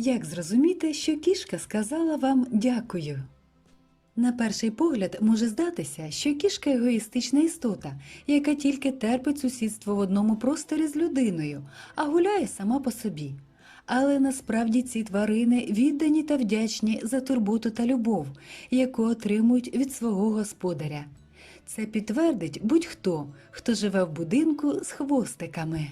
Як зрозуміти, що кішка сказала вам дякую? На перший погляд може здатися, що кішка егоїстична істота, яка тільки терпить сусідство в одному просторі з людиною, а гуляє сама по собі. Але насправді ці тварини віддані та вдячні за турботу та любов, яку отримують від свого господаря. Це підтвердить будь-хто, хто живе в будинку з хвостиками.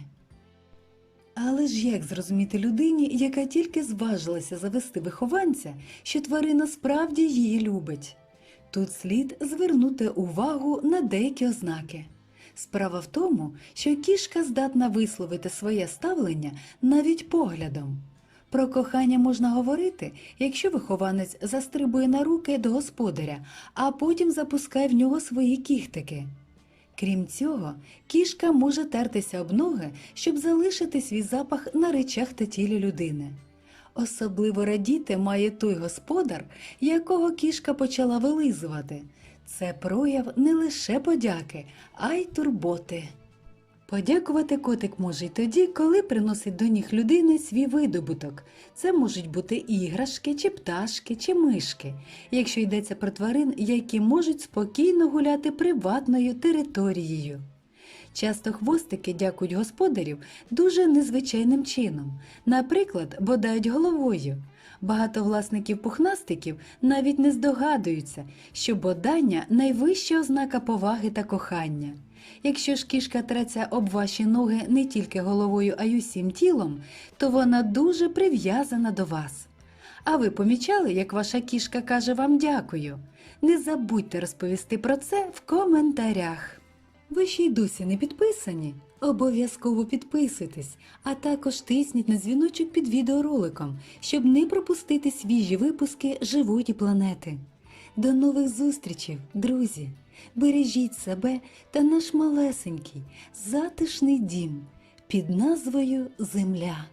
Але ж як зрозуміти людині, яка тільки зважилася завести вихованця, що тварина справді її любить? Тут слід звернути увагу на деякі ознаки. Справа в тому, що кішка здатна висловити своє ставлення навіть поглядом. Про кохання можна говорити, якщо вихованець застрибує на руки до господаря, а потім запускає в нього свої кіхтики. Крім цього, кішка може тертися об ноги, щоб залишити свій запах на речах та тілі людини. Особливо радіти має той господар, якого кішка почала вилизувати. Це прояв не лише подяки, а й турботи. Подякувати котик може й тоді, коли приносить до ніг людини свій видобуток. Це можуть бути іграшки, чи пташки, чи мишки, якщо йдеться про тварин, які можуть спокійно гуляти приватною територією. Часто хвостики дякують господарів дуже незвичайним чином, наприклад, бодають головою. Багато власників пухнастиків навіть не здогадуються, що бодання найвища ознака поваги та кохання. Якщо ж кішка треться об ваші ноги не тільки головою, а й усім тілом, то вона дуже прив'язана до вас. А ви помічали, як ваша кішка каже вам дякую? Не забудьте розповісти про це в коментарях. Ви ще й досі не підписані? Обов'язково підписуйтесь, а також тисніть на дзвіночок під відеороликом, щоб не пропустити свіжі випуски живої планети. До нових зустрічей, друзі! Бережіть себе та наш малесенький, затишний дім під назвою Земля.